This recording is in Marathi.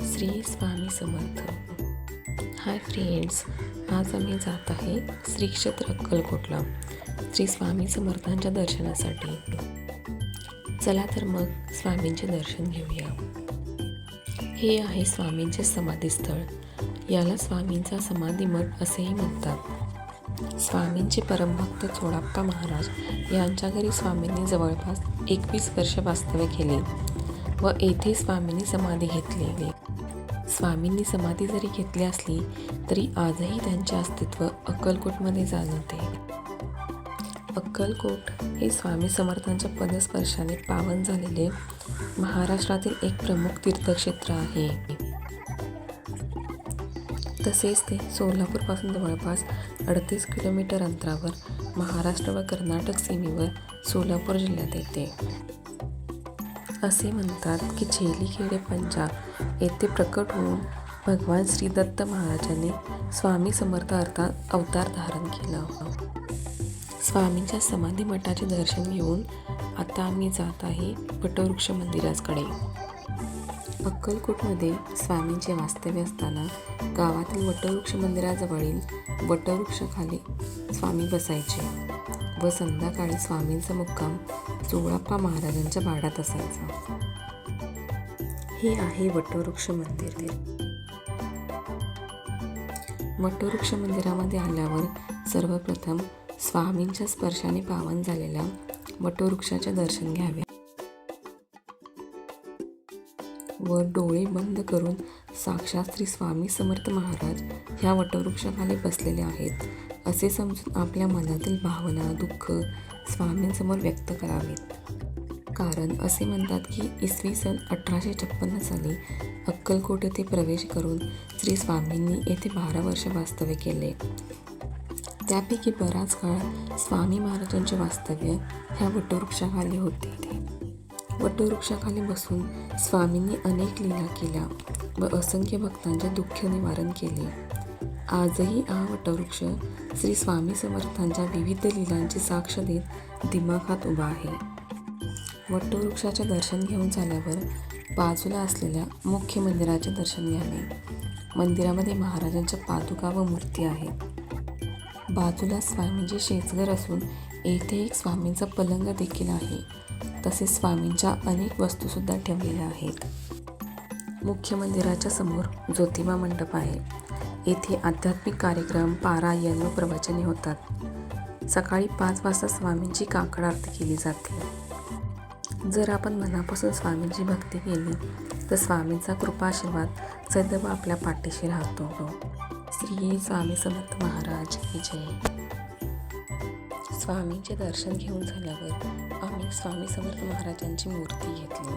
श्री स्वामी समर्थ. हाय फ्रेंड्स आज आम्ही जात आहे श्री क्षेत्र अक्कलकोटला. श्री स्वामी समर्थांच्या दर्शनासाठी. चला तर मग स्वामींचे दर्शन घेऊया. हे आहे स्वामींचे समाधीस्थळ. याला स्वामींचा समाधीमठ असेही म्हणतात. स्वामींचे परमभक्त चोडाप्पा महाराज यांच्या घरी स्वामींनी जवळपास एकवीस वर्ष वास्तव्य केले व येथे स्वामींनी समाधी घेतलेली. स्वामींनी समाधी जरी घेतली असली तरी आजही त्यांचे अस्तित्व अक्कलकोटमध्ये जाणवते. अक्कलकोट हे स्वामी समर्थांच्या पदस्पर्शाने पावन झालेले महाराष्ट्रातील एक प्रमुख तीर्थक्षेत्र आहे. तसेच ते सोलापूरपासून जवळपास अडतीस किलोमीटर अंतरावर महाराष्ट्र व कर्नाटक सीमेवर सोलापूर जिल्ह्यात येते. असे म्हणतात की छेलीखेडे पंजाब येथे प्रकट होऊन भगवान श्री दत्त महाराजांनी स्वामी समर्थ अर्थात अवतार धारण केला. स्वामींच्या समाधी मठाचे दर्शन घेऊन आता आम्ही जात आहे वटवृक्ष मंदिराकडे अक्कलकोटमध्ये स्वामींचे वास्तव्य असताना गावातील वटवृक्ष मंदिराजवळील वटवृक्षाखाली स्वामी बसायचे व संध्याकाळी स्वामींचा मुक्काम चोळाप्पा महाराजांच्या बाडात असायचा. हे आहे वटवृक्ष मंदिर. वटवृक्ष मंदिरामध्ये आल्यावर सर्वप्रथम स्वामींच्या स्पर्शाने पावन झालेल्या वटवृक्षाचे दर्शन घ्यावे. व डोळे बंद करून साक्षात श्री स्वामी समर्थ महाराज ह्या वटवृक्षाखाली बसलेले आहेत. असे समजून आपल्या मनातील भावना दुःख स्वामींसमोर व्यक्त करावेत. कारण असे म्हणतात की इसवी सन अठराशे छप्पन्न साली अक्कलकोट येथे प्रवेश करून श्री स्वामींनी येथे बारा वर्ष वास्तव्य केले. त्यापैकी बराच काळ स्वामी महाराजांचे वास्तव्य ह्या वटवृक्षाखाली होते. वटवृक्षाखाली बसून स्वामींनी अनेक लीला केल्या व असंख्य भक्तांचे दुःख निवारण केले. आजही हा वटवृक्ष श्री स्वामी समर्थांच्या विविध लीलांची साक्ष देत दिमाखात उभा आहे. वटवृक्षाचे दर्शन घेऊन झाल्यावर बाजूला असलेल्या मुख्य मंदिराचे दर्शन घ्यावे. मंदिरामध्ये महाराजांच्या पादुका व मूर्ती आहेत. बाजूला स्वामींचे म्हणजे शेजघर असून येथे एक स्वामींचा पलंग देखील आहे. तसेच स्वामींच्या अनेक वस्तूसुद्धा ठेवलेल्या आहेत. मुख्य मंदिराच्या समोर ज्योतिबा मंडप आहे. येथे आध्यात्मिक कार्यक्रम पारायण व प्रवचने होतात. सकाळी पाच वाजता स्वामींची काकड आरती केली जाते. जर आपण मनापासून स्वामींची भक्ती केली तर स्वामींचा कृपा आशीर्वाद सदैव आपल्या पाठीशी राहतो. श्री स्वामी समर्थ महाराज की जय. स्वामींचे दर्शन घेऊन झाल्यावर आम्ही स्वामी समर्थ महाराजांची मूर्ती घेतली.